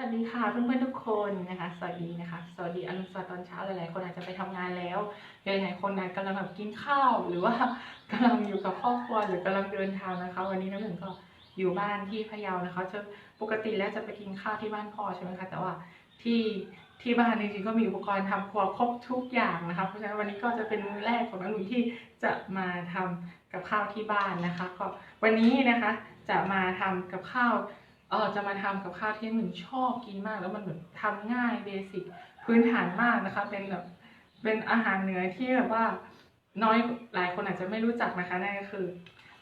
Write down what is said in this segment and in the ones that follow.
วัสดีค่ะเพื่อนๆทุกคนนะคะ สวัสดีนะคะ สวัสดีอรุณสวัสดิ์ตอนเช้าหลายๆคนอาจจะไปทำงานแล้วหลายๆคนนะกำลังแบบกินข้าว หรือว่ากำลังอยู่กับครอบครัวหรือกำลังเดินทางนะคะ วันนี้น้ำหนึ่งก็อยู่บ้านที่พะเยานะคะจะปกติแล้วจะไปกินข้าวที่บ้านพ่อใช่ไหมคะแต่ว่าที่ที่บ้านจริงๆก็มีอุปกรณ์ทำครัวครบทุกอย่างนะคะเพราะฉะนั้นวันนี้ก็จะเป็นมื้อแรกของน้ำหนึ่งที่จะมาทำกับข้าวที่บ้านนะคะ ก็วันนี้นะคะจะมาทำกับข้าว เออจะมาทำกับข้าวที่หนึ่งชอบกินมาก แล้วมันแบบทำง่ายเบสิกพื้นฐานมากนะคะ เป็นแบบเป็นอาหารเหนือที่แบบว่าน้อยหลายคนอาจจะไม่รู้จักนะคะนั่นก็คือ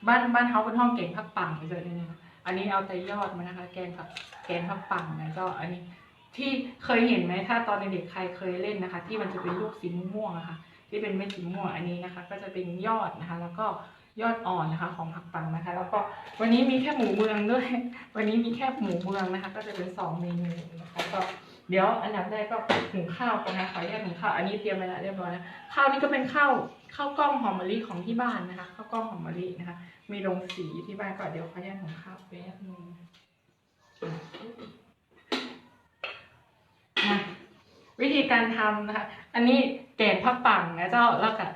บ้านบ้านเขาเป็นห้องเก่งผักปังเฉยๆนี่นะอันนี้เอาแต่ยอดมานะคะ แกงผักแกงผักปังนะก็อันนี้ที่เคยเห็นไหมถ้าตอนเด็กๆใครเคยเล่นนะคะ ที่มันจะเป็นลูกสีม่วงๆอะค่ะที่เป็นเม็ดสีม่วงอันนี้นะคะ ก็จะเป็นยอดนะคะ แล้วก็ ยอดอ่อนนะคะของผักปังนะคะ แล้วก็วันนี้มีแค่หมูเมืองด้วย วันนี้มีแค่หมูเมืองนะคะ ก็จะเป็นสองเมนูนะคะก็เดี๋ยวอันดับแรกก็หุงข้าวกันนะคะขออนุญาตหุงข้าวอันนี้เตรียมไว้แล้วเรียบร้อยแล้วข้าวนี่ก็เป็นข้าวข้าวกล้องหอมมะลิของที่บ้านนะคะข้าวกล้องหอมมะลินะคะ มีลงสีที่บ้านก็เดี๋ยวขออนุญาตหุงข้าวแป๊บนึงวิธีการทำนะคะ อันนี้แกงผักปังนะเจ้าแล้วก็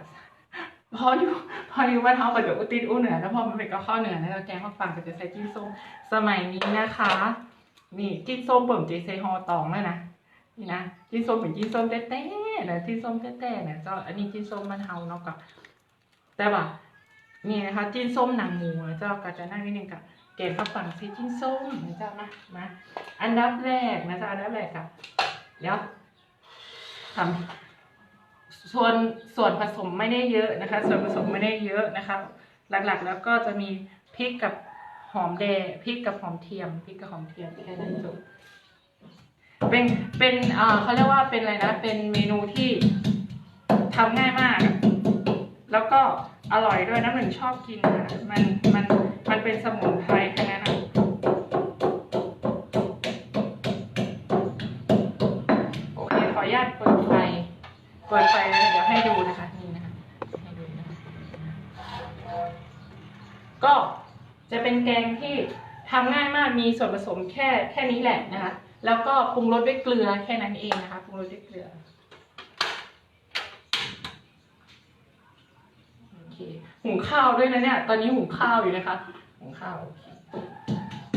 พออยู่พออยู่บ้านเขากับเดี๋ยวอุติดอู้เหนือแล้วพอมันเป็นกับข้าวเหนือนะแล้วแกงผักปังก็จะใส่จิ้นส้มสมัยนี้นะคะ นี่จิ้นส้มเปิ่มจีเซฮอตองเลยนะนี่นะจิ้นส้มเป็นจิ้นส้มแต้ๆนะจิ้นส้มแต้ๆนะเจ้าอันนี้จิ้นส้มมันเฮาเนาะกับแต่ว่านี่นะคะจิ้นส้มหนังหมูนะเจ้าก็จะนั่งนิดนึงกับแกงผักปังซีจิ้นส้มนะเจ้ามามาอันดับแรกนะเจ้าอันดับแรกกับเดี๋ยวทำ ส่วนส่วนผสมไม่ได้เยอะนะคะ ส่วนผสมไม่ได้เยอะนะคะ หลักๆแล้วก็จะมีพริกกับหอมแดงพริกกับหอมเทียมพริกกับหอมเทียมแค่นั้นจบเป็นเป็นเอ่อเขาเรียกว่าเป็นอะไรนะเป็นเมนูที่ทำง่ายมาก แล้วก็อร่อยด้วยน้ำหนึ่งชอบกินนะมันมันมันเป็นสมุนไพรแค่นั้นนะ ปิดไฟแล้วเดี๋ยวให้ดูนะคะนี่นะคะให้ดูนะคะก็จะเป็นแกงที่ทำง่ายมากมีส่วนผสมแค่แค่นี้แหละนะคะ แล้วก็ปรุงรสด้วยเกลือแค่นั้นเองนะคะปรุงรสด้วยเกลือโอเคหุงข้าวด้วยนะเนี่ย ตอนนี้หุงข้าวอยู่นะคะหุงข้าว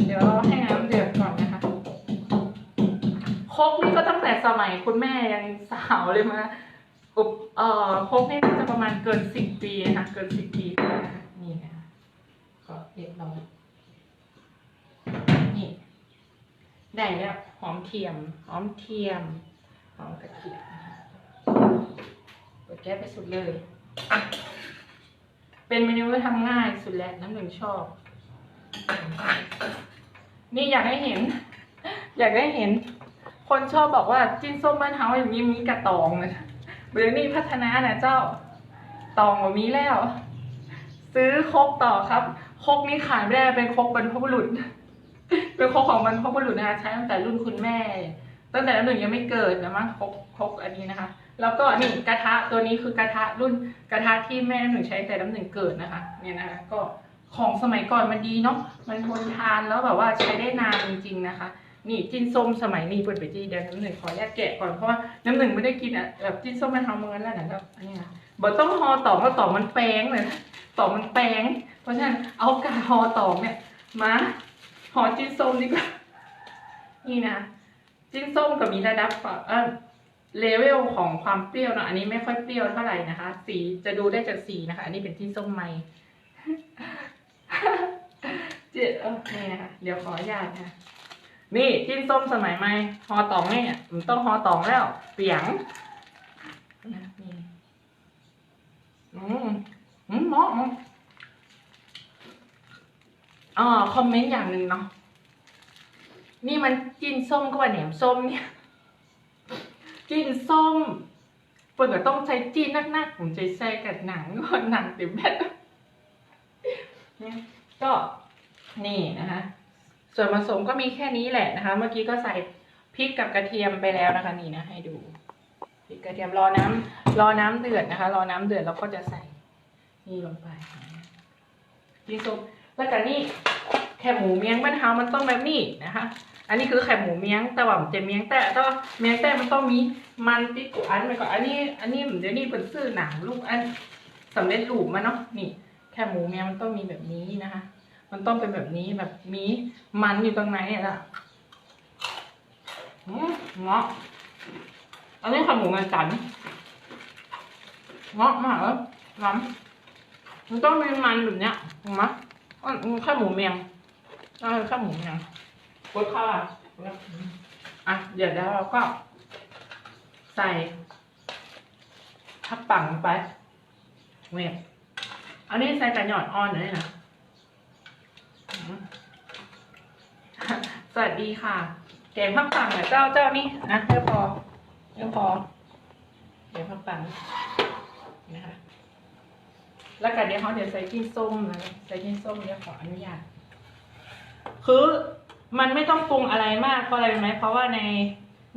เดี๋ยวให้น้ำเดือดก่อนนะคะคกนี่ก็ตั้งแต่สมัยคุณแม่ยังสาวเลยมา อุปเอ่อครกนี่น่าจะประมาณเกินสิบปีนะคะเกินสิบปีนะคะนี่นะคะก็เรียบร้อยนี่ได้แล้วหอมเทียมหอมเทียมหอมกระเทียมนะคะเปิดแก๊สไปสุดเลย เป็นเมนูที่ทำง่ายสุดแล้วน้ำหนึ่งชอบ นี่อยากให้เห็น อยากให้เห็น คนชอบบอกว่าจิ้นส้มบ้านเฮาอย่างนี้มีกระตองนะ เดี๋ยวนี้พัฒนานะเจ้าตองว่ามีแล้ว ซื้อคกต่อครับคกนี้ขายไม่ได้เป็นคกบรรพบุรุษ เป็นคกของบรรพบุรุษนะคะใช้ตั้งแต่รุ่นคุณแม่ ตั้งแต่น้ำหนึ่งยังไม่เกิดนะมั้งครกคกอันนี้นะคะ แล้วก็นี่กระทะตัวนี้คือกระทะรุ่นกระทะที่แม่น้ำหนึ่งใช้แต่น้ำหนึ่งเกิดนะคะ เนี่ยนะคะก็ของสมัยก่อนมันดีเนาะมันทนทานแล้วแบบว่าใช้ได้นานจริงๆนะคะ นี่จิ้นส้มสมัยนี้เปิดไปจีเดี๋ยวน้ำหนึ่งขออนุญาตแกะก่อนเพราะว่าน้ำหนึ่งไม่ได้กินอะแบบจิ้นส้มมันทำมือแล้วนะแล้วอันนี้นะบอต้องห่อตอกเพราะตอกมันแป้งเลยตอกมันแป้งเพราะฉะนั้นเอากาห่อตอกเนี่ยมาห่อจิ้นส้มดีกว่านี่นะจิ้นส้มกับมีระดับเออเลเวลของความเปรี้ยวเนะอันนี้ไม่ค่อยเปรี้ยวเท่าไหร่นะคะ สีจะดูได้จากสีนะคะ อันนี้เป็นจิ้นส้มใหม่เจ๊เออนี่นะคะเดี๋ยวขออนุญาตนะ นี่จิ้นส้มสมัยใหม่ฮอตองเนี่ยมันต้องฮอตองแล้ว เปียงนี่อืมอืมเหมาะอ๋อคอมเมนต์อย่างหนึ่งเนาะนี่มันจิ้นส้มก็ว่าแหนมส้มเนี่ย จิ้นส้มเปิดก็ต้องใช้จิ้นนักๆผมใจใส่กับหนังก่อนหนังเต็มแบตเนี่ยก็นี่นะคะ ส่วนผสมก็มีแค่นี้แหละนะคะ เมื่อกี้ก็ใส่พริกกับกระเทียมไปแล้วนะคะนี่นะให้ดูพริกกระเทียมรอน้ำรอน้ำเดือดนะคะ รอน้ำเดือดแล้วก็จะใส่นี่ลงไปจิ้นส้มแล้วก็นี่แค่หมูเมียงบ้านเฮามันต้องแบบนี้นะคะ อันนี้คือไข่หมูเมียงแต่ว่ามันจะเมียงแต่ต้องเมียงแต่มันต้องมีมันติดกับอันไปก่อนอันนี้ อันนี้เดี๋ยวนี้เป็นซื้อหนังลูกอันสำเร็จรูปมาเนาะนี่ แค่หมูเมียงมันต้องมีแบบนี้นะคะ มันต้องเป็นแบบนี้แบบมีมันอยู่ตรงไหนอะล่ะอืมเงาะอันนี้ไข่หมูเงาจันทร์เงาะมากเลยล้ำมันต้องมีมันแบบเนี้ยเห็นไหมอันนี้แค่หมูเมียงอ่าแค่หมูเมียงกดเข้าอะอะเดี๋ยวแล้วเราก็ ใส่ทับปังลงไปเวฟอันนี้ใส่กระหยอดอ่อนเลยนะอืม สวัสดีค่ะแกงผักปังอะเจ้าเจ้านี่นะเดี๋ยวพอเดี๋ยวพอแกงผักปังนะคะแล้วกันเดี๋ยวเขาเดี๋ยวใส่กินส้มนะใส่กินส้มเดี๋ยวขออนุญาตคือมันไม่ต้องปรุงอะไรมากเพราะอะไรไหมเพราะว่าใน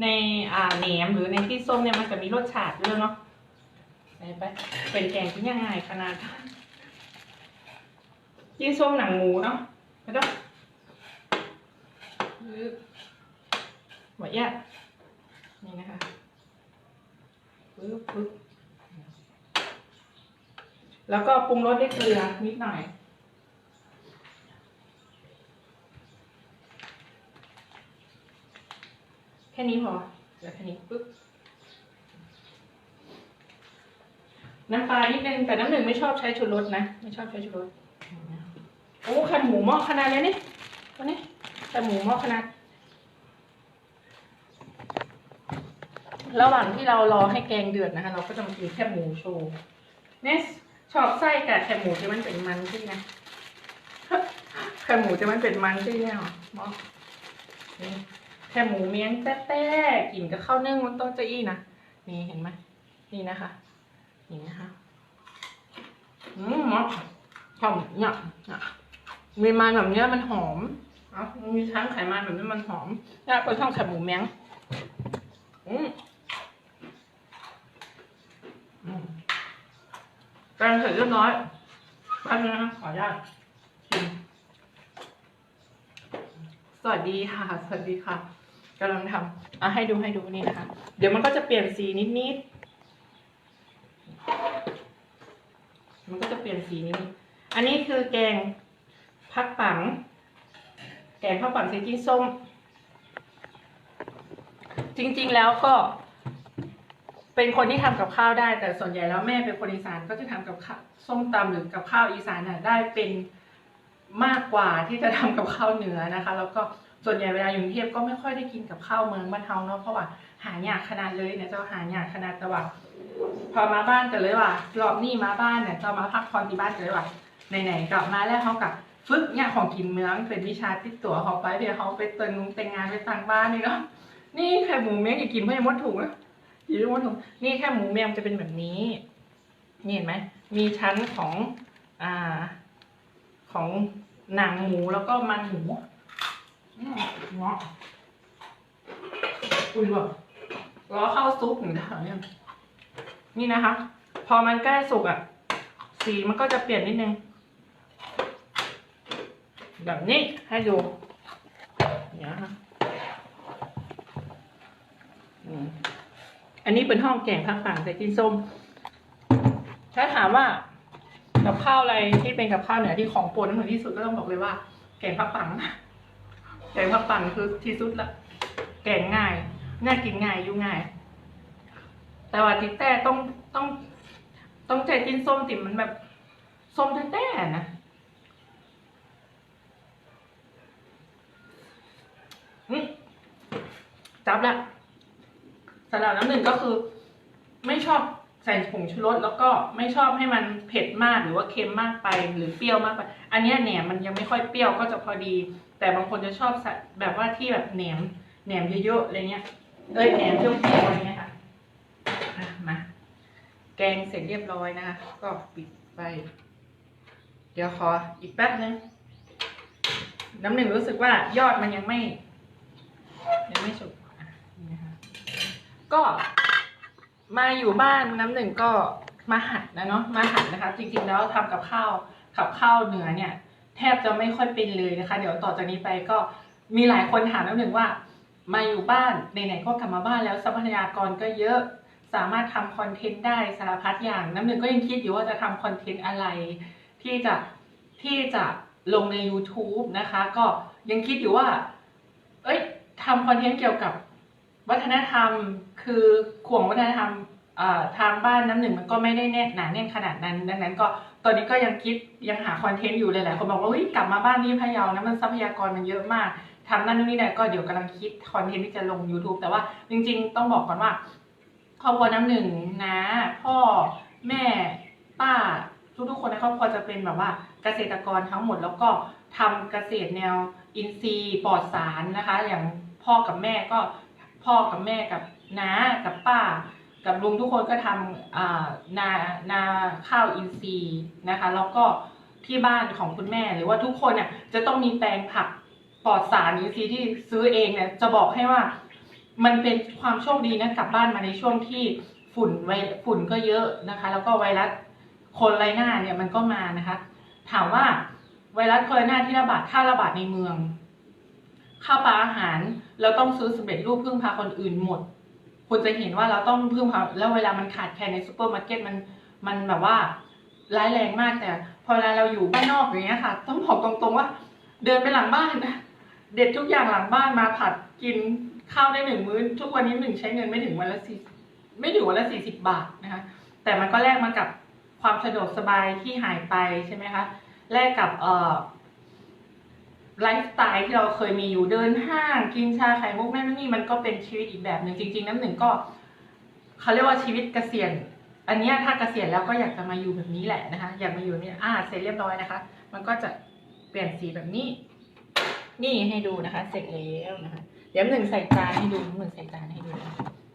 ในอ่าแหนมหรือในที่ส้มเนี่ยมันจะมีรสชาติด้วยเนาะไปไปเป็นแกงที่ยังไงขนาดยิ่งส้มหนังหมูเนาะไม่ต้อง หมดแยกนี่นะคะปึ๊บปึ๊บแล้วก็ปรุงรสด้วยเกลือนิดหน่อยแค่นี้พอเหลือแค่นี้ปุ๊บน้ำปลานิดนึงแต่น้ำหนึ่งไม่ชอบใช้ชูรสนะ ไม่ชอบใช้ชูรสโอ้ไข่หมูหม้อขนาดเลยนี่ตัวนี้ ไข่หมูหม้อขนาดระหว่างที่เรารอให้แกงเดือดนะคะ เราก็จะมากินแค่หมูโชว์เนี่ยชอบไส้กับแค่หมูที่มันเป็นมันที่นะแค่หมูที่มันเป็นมันที่เนี่ยหรอมอแค่หมูเมียงแต้ๆกินกับข้าวนึ่งมันต้องจะอี้นะนี่เห็นไหมนี่นะคะนี่นะคะอืมหมอหอมเนี่ยเนี่ยมีมันแบบเนี้ยมันหอม เอะมีทั้งไขมันแบบนี้มันหอมแล้วเป็นช่องไข่หมูเมียงอืมแปรงเสร็จเรียบร้อยแป๊บนึงนะขออนุญาติสวัสดีค่ะ สวัสดีค่ะกำลังทำอะให้ดูให้ดูนี่นะคะ เดี๋ยวมันก็จะเปลี่ยนสีนิดนิดๆมันก็จะเปลี่ยนสีนิดอันนี้คือแกงพักปัง แกงพักปังใส่จิ้นส้ม จริงๆแล้วก็ เป็นคนที่ทำกับข้าวได้ แต่ส่วนใหญ่แล้วแม่เป็นคนอีสานก็จะทำกับข้าวส้มตำหรือกับข้าวอีสานน่ะได้เป็นมากกว่าที่จะทำกับข้าวเหนือนะคะ แล้วก็ส่วนใหญ่เวลาอยู่กรุงเทพก็ไม่ค่อยได้กินกับข้าวเมืองบ้านเฮาเนาะเพราะว่าหายากขนาดเลยเนี่ยเจ้าหายากขนาดแต่ว่าพอมาบ้านกันเลยว่ารอบนี้มาบ้านเนี่ยจะมาพักผ่อนที่บ้านกันเลยว่าไหนๆกลับมาแล้วเขากับ ฝึกเนี่ยของกินเมืองเป็นวิชาติดตัวเขาไปเดี๋ยวเขาไปเติมแต่งงานไปต่างบ้านนี่เนาะนี่ไข่หมูเมียงอย่ากินเพื่อมดถุงนะอย่าให้มดถุงนี่แค่หมูเมียงจะเป็นแบบนี้นี่เห็นไหมมีชั้นของอ่าของหนังหมูแล้วก็มันหมูเงาะอุ้ยแบบล้อเข้าซุปหนึ่งเดียวเนี่ยนี่นะคะ พอมันใกล้สุกอะ่ะ สีมันก็จะเปลี่ยนนิดนึง แบบนี้ให้ดูเนี่ยค่ะอันนี้เป็นห้องแกงภาคต่งใส่กินส้ม ถ้าถามว่ากับข้าวอะไรที่เป็นกับข้าวเหนือที่ของโปรดน้ำหนึ่งที่สุดก็ต้องบอกเลยว่า แกงภาคปังแกงภาคปังคือที่สุดละแกงง่ายง่ายกินง่ายอยุ่ง่าย แต่ว่าติแต่ต้องต้อง ต้องใจกินส้มติ่มมันแบบส้มแต้ๆนะอืม จับและสำหรับน้ำหนึ่งก็คือ ไม่ชอบใส่ผงชูรสแล้วก็ไม่ชอบให้มันเผ็ดมากหรือว่าเค็มมากไปหรือเปรี้ยวมากไป อันนี้แหนมมันยังไม่ค่อยเปรี้ยวก็จะพอดี แต่บางคนจะชอบแบบว่าที่แบบแหนมแหนมเยอะๆอะไรเงี้ยเอ้ยแหนมเปรี้ยวๆอะไรเงี้ยค่ะมาแกงเสร็จเรียบร้อยนะคะก็ปิดไป เดี๋ยวขออีกแป๊บนึงน้ำหนึ่งรู้สึกว่ายอดมันยังไม่ยังไม่สุก ก็มาอยู่บ้านน้ำหนึ่งก็มาหัดนะเนาะมาหัดนะคะ จริงๆแล้วทำกับข้าวกับข้าวเหนือเนี่ย แทบจะไม่ค่อยเป็นเลยนะคะ เดี๋ยวต่อจากนี้ไปก็มีหลายคนถามน้ำหนึ่งว่า มาอยู่บ้านไหนๆก็กลับมาบ้านแล้วทรัพยากรก็เยอะสามารถทำคอนเทนต์ได้สารพัดอย่างน้ำหนึ่งก็ยังคิดอยู่ว่าจะทำคอนเทนต์อะไร ที่จะที่จะลงใน YouTube นะคะ ก็ยังคิดอยู่ว่า เอ้ยทำคอนเทนต์เกี่ยวกับ วัฒนธรรมคือข่วงวัฒนธรรมทางบ้านน้ำหนึ่งมันก็ไม่ได้แน่นหนาแน่นขนาดนั้น ดังนั้นก็ตอนนี้ก็ยังคิดยังหาคอนเทนต์อยู่เลยหลายคนบอกว่าเฮ้ยกลับมาบ้านนี่พะเยานะมันทรัพยากรมันเยอะมากทำนั่นนู่นนี่เนี่ยก็เดี๋ยวกำลังคิดคอนเทนต์ที่จะลง YouTube แต่ว่าจริง ๆ ต้องบอกก่อนว่าครอบครัวน้ำหนึ่งนะพ่อแม่ป้าทุกๆคนในครอบครัวจะเป็นแบบว่าเกษตรกรทั้งหมดแล้วก็ทำเกษตรแนวอินทรีย์ปลอดสารนะคะ อย่างพ่อกับแม่ก็ พ่อกับแม่กับน้ากับป้า กับลุงทุกคนก็ทำนานาข้าวอินทรีย์นะคะ แล้วก็ที่บ้านของคุณแม่หรือว่าทุกคนเนี่ยจะต้องมีแปลงผักปลอดสารอินทรีย์ที่ซื้อเองเนี่ยจะบอกให้ว่ามันเป็นความโชคดีนะกลับบ้านมาในช่วงที่ฝุ่นไวฝุ่นก็เยอะนะคะ แล้วก็ไวรัสโคโรนาเนี่ยมันก็มานะคะ ถามว่าไวรัสโคโรนาที่ระบาดถ้าระบาดในเมือง ข้าวปลาอาหาร เราต้องซื้อสำเร็จรูปพึ่งพาคนอื่นหมดคุณจะเห็นว่าเราต้องพึ่งพาแล้วเวลามันขาดแคลนในซูเปอร์มาร์เก็ตมันมันแบบว่าร้ายแรงมากแต่พอเวลาเราอยู่บ้านนอกอย่างเงี้ยค่ะ ต้องบอกตรงๆว่า เดินไปหลังบ้านเด็ดทุกอย่างหลังบ้านมาผัดกินข้าวได้หนึ่งมื้อทุกวันนี้หนึ่งใช้เงินไม่ถึงวันละสี่ไม่ถึงวันละสี่สิบบาทนะคะแต่มันก็แลกมากับความสะดวกสบายที่หายไปใช่ไหมคะแลกกับเอ่อ ไลฟ์สไตล์ที่เราเคยมีอยู่เดินห้างกินชาไข่มุกนั่นนี่มันก็เป็นชีวิตอีกแบบหนึ่งจริง ๆ น้ำหนึ่งก็เขาเรียกว่าชีวิตเกษียณอันนี้ถ้าเกษียณแล้วก็อยากจะมาอยู่แบบนี้แหละนะคะ อยากมาอยู่นี่อ่าเสร็จเรียบร้อยนะคะ มันก็จะเปลี่ยนสีแบบนี้ นี่ให้ดูนะคะ เสร็จแล้วนะคะ เดี๋ยวหนึ่งใส่จานให้ดูหนึ่งใส่จานให้ดูนะ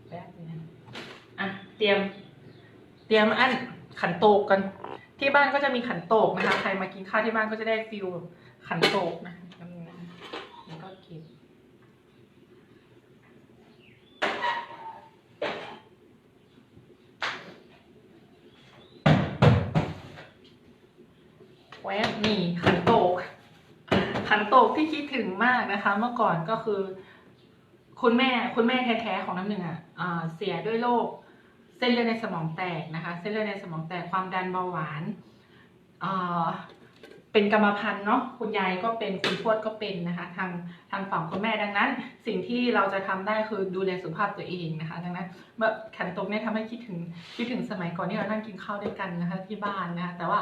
แป๊บนึงอะเตรียม เตรียมอันขันโตกกัน ที่บ้านก็จะมีขันโตกนะคะ ใครมากินข้าวที่บ้านก็จะได้ฟิลขันโตกนะนะแล้วก็เก็บ แวบนี่ขันโตก ขันโตกที่คิดถึงมากนะคะ เมื่อก่อนก็คือ คุณแม่คุณแม่แท้ๆของน้ำหนึ่งอะเสียด้วยโรคเส้นเลือดในสมองแตกนะคะ เส้นเลือดในสมองแตกความดันเบาหวานเป็นกรรมพันธุ์เนาะคุณยายก็เป็นคุณทวดก็เป็นนะคะ ทางทางฝั่งคุณแม่ดังนั้น สิ่งที่เราจะทำได้คือดูแลสุขภาพตัวเองนะคะ ดังนั้นเมื่อขันตกเนี่ยทำให้คิดถึงคิดถึงสมัยก่อนที่เรานั่งกินข้าวด้วยกันนะคะ ที่บ้านนะคะแต่ว่า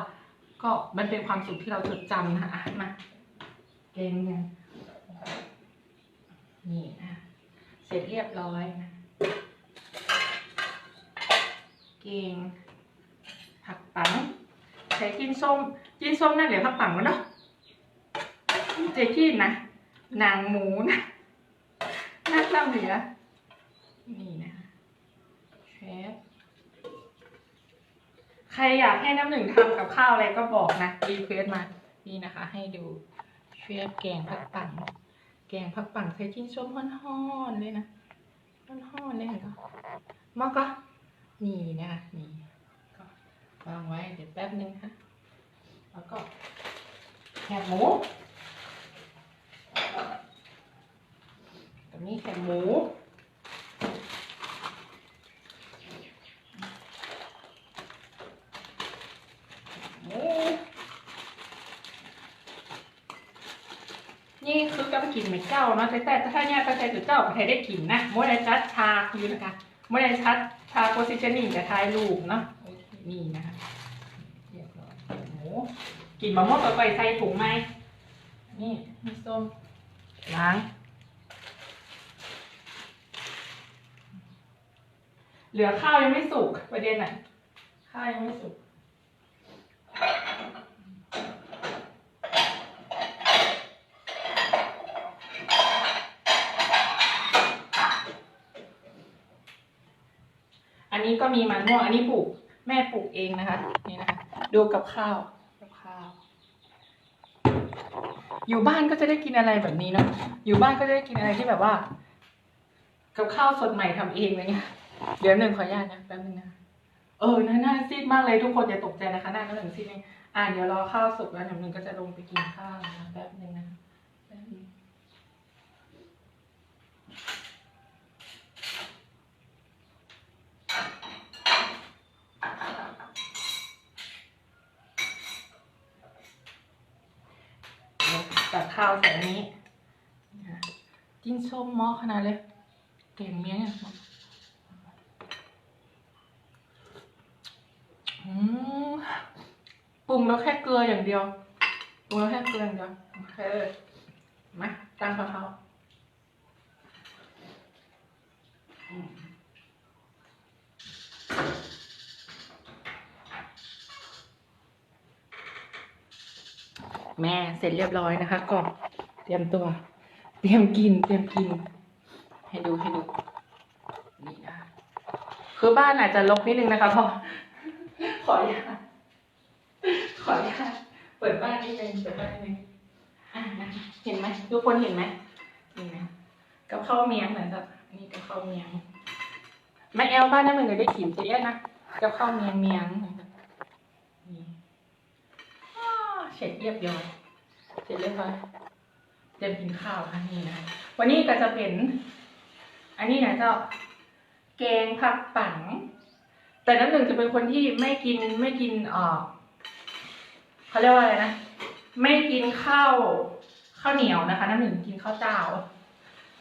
ก็มันเป็นความสุขที่เราจดจำนะคะอะมาเก่งเนี่ยนี่นะเสร็จเรียบร้อยนะเก่งผักปังใช้กินส้มกินส้มนั่นเหลือผักปังวะเนาะเจ๊กินนะนางหมูนะน่าเล่าเหลือนี่นะเชฟ ใครอยากให้น้ำหนึ่งทำกับข้าวอะไรก็บอกนะรีเควสมานี่นะคะ ให้ดูเชฟแกงผักปังแกงผักปังใส่ชิ้นส้มฮ้อนๆเลยนะฮ้อนๆเลยเห็นปะมอกก็นี่นะคะนี่ก็วางไว้เดี๋ยวแป๊บนึงค่ะแล้วก็แคบหมูตรงนี้แคบหมู หมูนี่คือกำกินเหมือนเจ้าเนาะแต่แต่ถ้าเนี่ยตั้งใจถือเจ้าก็ให้ได้กินนะโมได้ชัดชาคือนะคะโมได้ชัดชาโพซิชันนิ่งกับทายรูปเนาะโอเคนี่นะคะเรียบร้อยโอ้กินมะม่วงกับไปใส่ถุงไหมนี่มีส้มล้างเหลือข้าวยังไม่สุกประเด็นอะข้าวยังไม่สุก อันนี้ก็มีมันม่วงอันนี้ปลูกแม่ปลูกเองนะคะ นี่นะคะดูกับข้าวกับข้าว อยู่บ้านก็จะได้กินอะไรแบบนี้เนาะอยู่บ้านก็จะได้กินอะไรที่แบบว่า กับข้าวสดใหม่ทำเองอะไรเงี้ยเดี๋ยวหนึ่งขออนุญาตนะแป๊บนึงนะ เออหน้าหน้าซีดมากเลยทุกคนอย่าตกใจนะคะหน้าาหนึ่งซีดนี่อ่าเดี๋ยวรอข้าวสุกแล้วเดี๋หนึ่งก็จะลงไปกินข้าวนะแป๊บหนึ่งนะตักข้าวใส่นี้จิ้นส้มหม้อขนาดเลยเก่งเมียเนี่ย ปรุงแล้วแค่เกลืออย่างเดียวปรุงแล้วแค่เกลืออย่างเดียวโอเคมาตั้งกะเพราแม่เสร็จเรียบร้อยนะคะก่อนเตรียมตัว เตรียมกิน เตรียมกิน ให้ดูให้ดูนี่นะคือบ้านอาจจะลกนิดนึงนะคะเพราะ ออนุญาตขออนุญาตเปิดบ้านนิดนึงเปิดบ้านนิดนึงอะนะเห็นไหมทุกคนเห็นไหมนี่นะกับข้าวเมียงเหมือนกับนี่กับข้าวเมียงแม่แอลบ้านนั่นเหมือนกับได้ขิมเจ๊นะกับข้าวเมียงเมียงนี่เสร็จเรียบร้อยเสร็จเรียบร้อยเตรียมกินข้าวค่ะนี่นะวันนี้ก็จะเป็น อันนี้นะเจ้าแกงผักปัง แต่น้ำหนึ่งจะเป็นคนที่ไม่กินไม่กินเออเขาเรียกว่าอะไรนะ ไม่กินข้าวข้าวเหนียวนะคะ น้ำหนึ่งกินข้าวเจ้า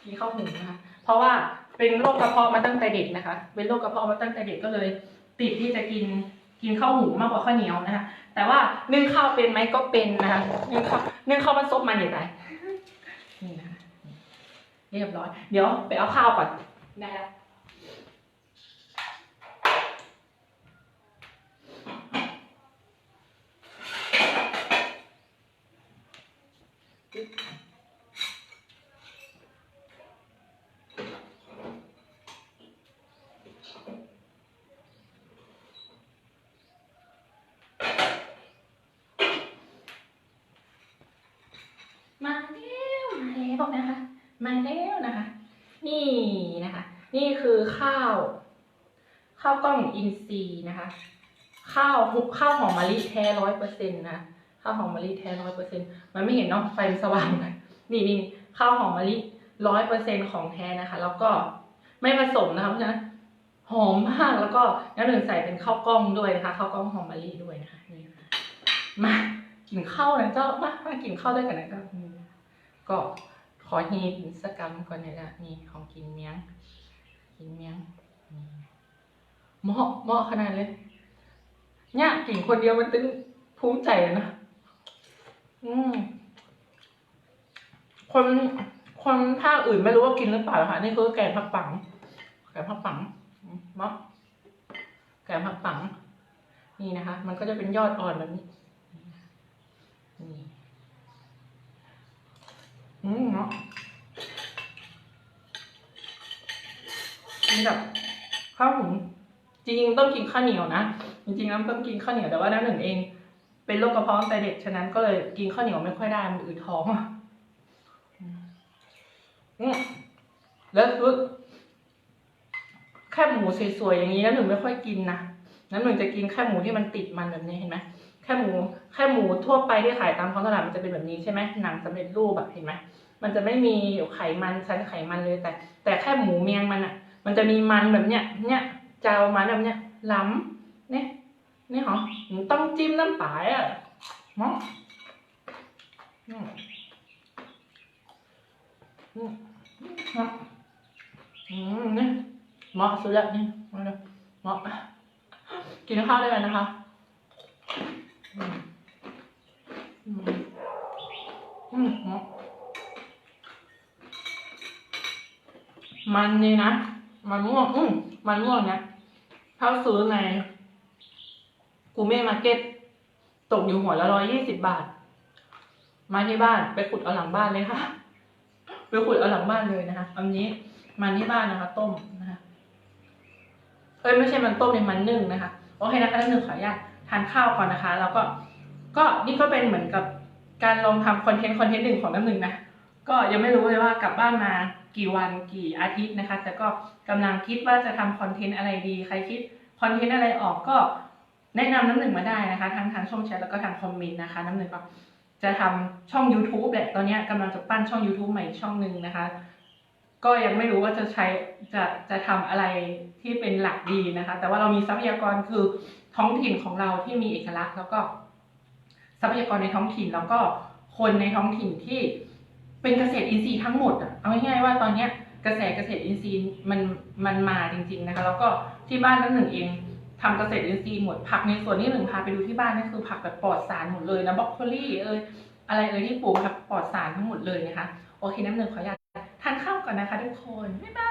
กินข้าวหุงนะคะ เพราะว่าเป็นโรคกระเพาะมาตั้งแต่เด็กนะคะ เป็นโรคกระเพาะมาตั้งแต่เด็กก็เลย ติดที่จะกินกินข้าวหุงมากกว่าข้าวเหนียวนะคะ แต่ว่านึ่งข้าวเป็นไหมก็เป็นนะคะนึ่งข้าวนึ่งข้าวมันซบมันอย่างไรนี่นะคะเรียบร้อย เดี๋ยวไปเอาข้าวก่อนได้แล้ว มาแล้วมาแล้วนะคะ มาแล้วนะคะ นี่นะคะ นี่คือข้าว ข้าว กล้องอินทรีนะคะ ข้าวหุข้าวหอมมะลิแท้ร้อยเปอร์เซ็นต์นะข้าวหอมมะลิแท้ร้อยเปอร์เซ็นต์มันไม่เห็นเนาะไฟมันสว่างเลยนี่นี่ข้าวหอมมะลิร้อยเปอร์เซ็นต์ของแท้นะคะ แล้วก็ไม่ผสมนะคะเพราะฉะนั้นหอมมากแล้วก็น้ำหนึ่งใส่เป็นข้าวกล้องด้วยนะคะข้าวกล้องหอมมะลิด้วยนะคะนี่ค่ะมากินข้าวนะเจ้ามามากินข้าวด้วยกันนะเจ้าก็ขอฮีสกรรมก่อนเลยนะนี่ของกินเมียงกินเมียง เหมาะเหมาะขนาดเลยเนี่ยกินคนเดียวมันตึงภูมิใจนะอืมคนคนภาคอื่นไม่รู้ว่ากินหรือเปล่าค่ะนี่คือแกงผักปัง แกงผักปังอืมเนาะแกงผักปัง นี่นะคะ มันก็จะเป็นยอดอ่อนแบบนี้นี่อืมเนาะนี่แบบข้าวหุง จริงๆต้องกินข้าวเหนียวนะ จริงๆแล้วต้องกินข้าวเหนียวแต่ว่าน้าหนึ่งเอง เป็นโรคกระเพาะตั้งแต่เด็กฉะนั้นก็เลยกินข้าวเหนียวไม่ค่อยได้มันอืดท้องอะอืมแล้วคือแค่หมูสวยๆอย่างนี้น้าหนึ่งไม่ค่อยกินนะน้าหนึ่งจะกินแค่หมูที่มันติดมันแบบนี้เห็นไหมแค่หมูแค่หมูทั่วไปที่ขายตามท้องตลาดมันจะเป็นแบบนี้ใช่ไหมหนังสำเร็จรูปแบบเห็นไหมมันจะไม่มีไขมันชั้นไขมันเลยแต่ แต่แค่หมูเมียงมันอะ มันจะมีมันแบบเนี้ยเนี่ย เจ้ามันแบบเนี้ยล้ำเนี่ยนี่หรอต้องจิ้มน้ำปลาอะมั้งอืมอืมอืมอืมนี่เหมาะสุดแล้วนี่มาเลยเหมาะกินข้าวได้วยกันะคะอืมอืมหมาะมันนี่นะ มันม่วงอืมมันม่วงนะถ้าซื้อในกูเม่มาร์เก็ตตกอยู่หัวละร้อยยี่สิบบาท มาที่บ้านไปขุดเอาหลังบ้านเลยค่ะ ไปขุดเอาหลังบ้านเลยนะคะอันนี้มันที่บ้านนะคะ ต้มนะคะ เอ้ยไม่ใช่มันต้มในมันนึ่งนะคะโอเคนะคะท่านหนึ่งขออนุญาตทานข้าวก่อนนะคะ แล้วก็ ก็นี่ก็เป็นเหมือนกับการลองทำคอนเทนต์คอนเทนต์หนึ่งของน้ำหนึ่งนะ ก็ยังไม่รู้เลยว่ากลับบ้านมา กี่วันกี่อาทิตย์นะคะ แต่ก็กำลังคิดว่าจะทำคอนเทนต์อะไรดี ใครคิดคอนเทนต์อะไรออกก็แนะนำน้ำหนึ่งมาได้นะคะ ทั้งทางช่องแชทแล้วก็ทางคอมเมนต์นะคะ น้ำหนึ่งก็จะทำช่อง YouTube แหละตอนนี้กำลังจะปั้นช่อง YouTube ใหม่ช่องหนึ่งนะคะ ก็ยังไม่รู้ว่าจะใช้จะจะทำอะไรที่เป็นหลักดีนะคะ แต่ว่าเรามีทรัพยากรคือท้องถิ่นของเราที่มีเอกลักษณ์ แล้วก็ทรัพยากรในท้องถิ่นแล้วก็คนในท้องถิ่นที่ เป็นเกษตรอินทรีย์ทั้งหมดอะเอาง่ายๆว่าตอนเนี้ยกระแสเกษตรอินทรีย์มันมันมาจริง ๆนะคะ แล้วก็ที่บ้านนั้นหนึ่งเองทำเกษตรอินทรีย์หมดผักในส่วนนี้หนึ่งพาไปดูที่บ้านนี่คือผักแบบปลอดสารหมดเลยนะบ็อกโคลี่เอยอะไรเอยที่ปลูกแบบปลอดสารทั้งหมดเลยนะคะ โอเคน้ำหนึ่งขออนุญาตทานข้าวก่อนนะคะทุกคนบ๊ายบาย